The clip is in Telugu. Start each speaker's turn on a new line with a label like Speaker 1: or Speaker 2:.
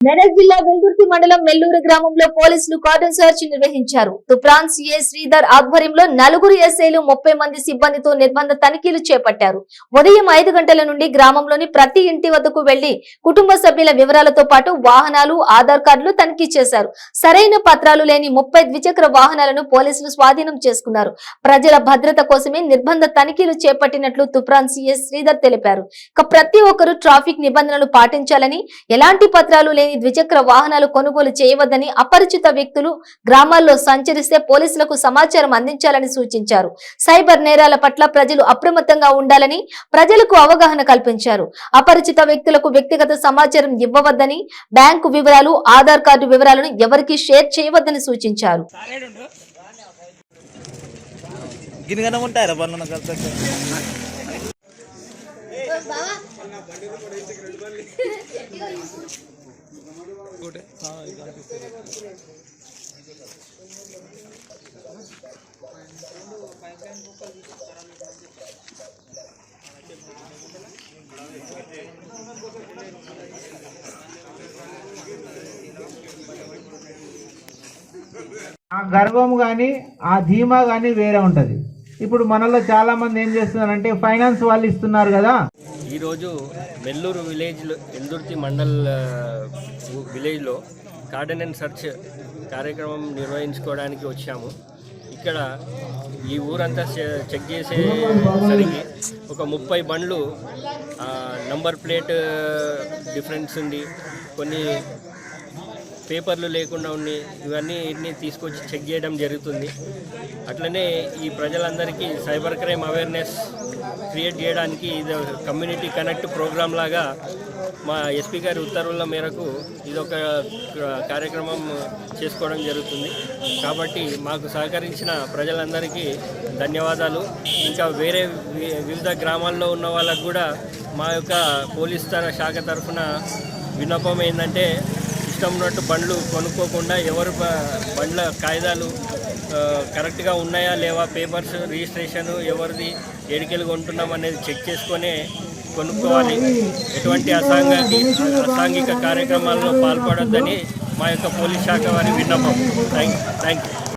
Speaker 1: మెదక్ జిల్లా వెల్దుర్తి మండలం మెల్లూరు గ్రామంలో పోలీసులు కార్డన్ సెర్చ్ నిర్వహించారు. తుప్రాన్ సిఏ శ్రీధర్ ఆధ్వర్యంలో నలుగురు ఎస్ఐలు ముప్పై మంది సిబ్బందితో నిర్బంధ తనిఖీలు చేపట్టారు. ఉదయం ఐదు గంటల నుండి గ్రామంలోని ప్రతి ఇంటి వద్దకు వెళ్ళి కుటుంబ సభ్యుల వివరాలతో పాటు వాహనాలు ఆధార్ కార్డులు తనిఖీ చేశారు. సరైన పత్రాలు లేని ముప్పై ద్విచక్ర వాహనాలను పోలీసులు స్వాధీనం చేసుకున్నారు. ప్రజల భద్రత కోసమే నిర్బంధ తనిఖీలు చేపట్టినట్లు తుప్రాన్ సిఏ శ్రీధర్ తెలిపారు. ఇక ప్రతి ఒక్కరూ ట్రాఫిక్ నిబంధనలు పాటించాలని ఎలాంటి పత్రాలు లేని ద్విచక్ర వాహనాలు కొనుగోలు చేయవద్దని అపరిచిత వ్యక్తులు గ్రామాల్లో సంచరిస్తే పోలీసులకు సమాచారం అందించాలని సూచించారు. సైబర్ నేరాల పట్ల ప్రజలు అప్రమత్తంగా ఉండాలని ప్రజలకు అవగాహన కల్పించారు. అపరిచిత వ్యక్తులకు వ్యక్తిగత సమాచారం ఇవ్వవద్దని బ్యాంకు వివరాలు ఆధార్ కార్డు వివరాలను ఎవరికీ షేర్ చేయవద్దని సూచించారు.
Speaker 2: కలిసి?
Speaker 3: ఆ గర్వం కానీ ఆ ధీమా కానీ వేరే ఉంటుంది. ఇప్పుడు మనలో చాలా మంది ఏం చేస్తున్నారంటే ఫైనాన్స్ వాళ్ళు ఇస్తున్నారు కదా
Speaker 4: ఈరోజు నెల్లూరు విలేజ్లో ఎల్దుర్తి మండల్ విలేజ్లో గార్డెన్ అండ్ సర్చ్ కార్యక్రమం నిర్వహించుకోవడానికి వచ్చాము. ఇక్కడ ఈ ఊరంతా చె- చెక్ చేసేసరికి ఒక ముప్పై బండ్లు నంబర్ ప్లేట్ డిఫరెన్స్ ఉంది. కొన్ని పేపర్లు లేకుండా ఉండి ఇవన్నీ ఇన్ని తీసుకొచ్చి చెక్ చేయడం జరుగుతుంది. అట్లనే ఈ ప్రజలందరికీ సైబర్ క్రైమ్ అవేర్నెస్ క్రియేట్ చేయడానికి ఇది ఒక కమ్యూనిటీ కనెక్ట్ ప్రోగ్రామ్ లాగా మా ఎస్పీ గారి ఉత్తర్వుల మేరకు ఇది ఒక కార్యక్రమం చేసుకోవడం జరుగుతుంది. కాబట్టి మాకు సహకరించిన ప్రజలందరికీ ధన్యవాదాలు. ఇంకా వేరే వి- వివిధ గ్రామాల్లో ఉన్న వాళ్ళకు కూడా మా యొక్క పోలీస్ తర శాఖ తరఫున విన్నపం ఏంటంటే ఇష్టం ఉన్నట్టు బండ్లు కొనుక్కోకుండా ఎవరు బండ్ల కాయిదాలు కరెక్ట్గా ఉన్నాయా లేవా పేపర్స్ రిజిస్ట్రేషన్ ఎవరిది ఎడికెలు కొంటున్నాం అనేది చెక్ చేసుకొని కొనుక్కోవాలి. ఎటువంటి అసాంఘిక అసాంఘిక కార్యక్రమాల్లో పాల్పడొద్దని మా యొక్క పోలీస్ శాఖ వారి విన్నపం. Thank thank you.